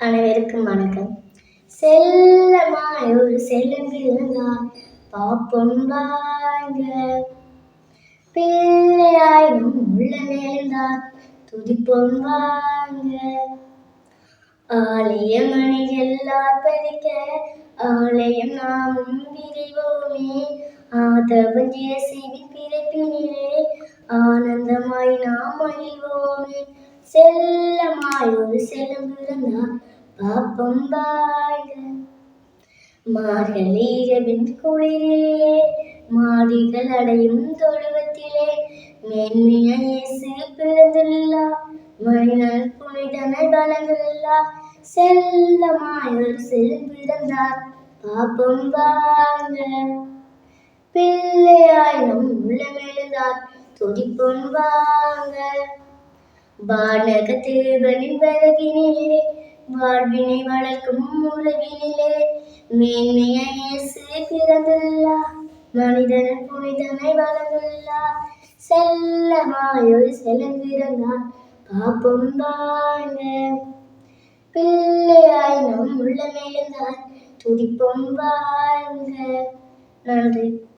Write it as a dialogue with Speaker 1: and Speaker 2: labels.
Speaker 1: அனைவருக்கும் வணக்கம். செல்லமாய் ஒரு செல்லம் இருந்தால் பாப்பம் வாங்க பிள்ளையாய் நம் உள்ள மேலிருந்தால் துதிப்போம் வாங்க ஆலயம் அணிகளார் பதிக்க ஆலயம் நாமும் விரிவோமே. ஆதவன் இயேசுவின் பிறப்பினிலே ஆனந்தமாய் நாம் மகிழ்வோமே. செல்லமாய் ஒரு செல்லம் பிறந்தால் பாப்பம் வாழ்க. மார்கழி குளிரிலே மாடிகள் அடையும் தொழுவத்திலே மேன்மையேசு பிறந்துள்ளா பிறந்துள்ளார் மனிதன் புனிதனை வளர்ந்துள்ளார் செல்லமாய் ஒரு செல்லம் பிறந்தார் பாப்பம் வாங்க பிள்ளையாய் நம் உள்ளமெழுந்தார் துடிப்பொன் வாங்க வானக தேவனின் வரவினிலே வாழ்வினை வளர்க்கும் உறவினிலே மேன்மையேசு பிறந்துள்ளா மனிதன் புனிதனை வளர்ந்துள்ளா செல்லமாய் ஒரு பாப்பம் வாங்க பிள்ளையாய் நம் உள்ளமெழுந்தார் துடிப்பம் வாங்க நன்றி.